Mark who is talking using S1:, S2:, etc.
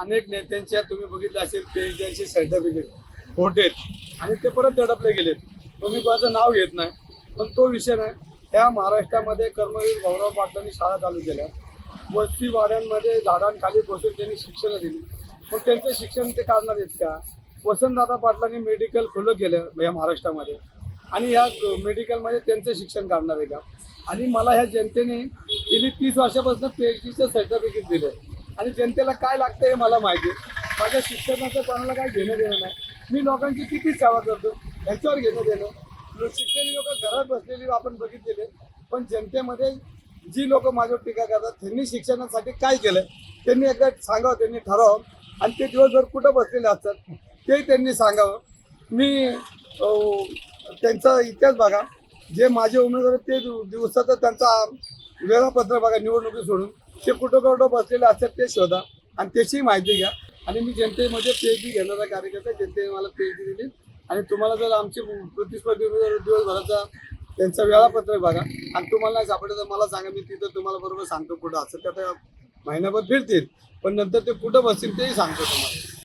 S1: अनेक नेत्यांच्या तुम्ही बघितले असेल पीएचडीचे सर्टिफिकेट खोटे आणि ते परत दडपले गेलेत. तुम्ही कोणाचं नाव घेत नाही पण तो विषय नाही. त्या महाराष्ट्रामध्ये कर्मवीर भाऊराव पाटलांनी शाळा चालू केल्या. वस्ती वाड्यांमध्ये झाडांखाली बसून त्यांनी शिक्षण दिली. मग त्यांचं शिक्षण ते काढणार आहेत का? वसंतदादा पाटलांनी मेडिकल खुलं केलं या महाराष्ट्रामध्ये. आणि या मेडिकलमध्ये त्यांचं शिक्षण काढणार आहे का? आणि मला ह्या जनतेने गेली तीस वर्षापासून पी एच डीचं सर्टिफिकेट दिलं आणि जनतेला काय लागतं हे मला माहिती आहे. माझ्या शिक्षणाचं कोणाला काय घेणं देणं नाही. मी लोकांची किती सेवा करतो ह्याच्यावर घेणं देणं लो- शिकलेली लोक घरात बसलेली आपण बघितलेले. पण जनतेमध्ये जी लोक माझ्यावर टीका करतात त्यांनी शिक्षणासाठी काय केलं त्यांनी एकदा सांगावं त्यांनी ठरावं आणि ते दिवसभर कुठं बसलेले असतात ते त्यांनी सांगावं. मी त्यांचा इतिहास बघा. जे माझे उमेदवार ते दिव- दिवसाचं त्यांचा वेळापत्र बघा निवडणुकी सोडून. ते कुठं कुठं बसलेले असतात ते शोधा आणि त्याची माहिती घ्या. आणि मी जनतेमध्ये पीएचडी घेणारा कार्यकर्ता आहे. जनतेने मला पीएचडी दिली. आणि तुम्हाला जर आमचे प्रतिस्पर्धी दिवसभराचा त्यांचा वेळापत्रक बघा. आणि तुम्हाला नाही सापडलं तर मला सांगा मी तिथं तुम्हाला बरोबर सांगतो कुठं असं. त्या महिनाभर फिरतील पण नंतर ते कुठं बसतील तेही सांगतो तुम्हाला.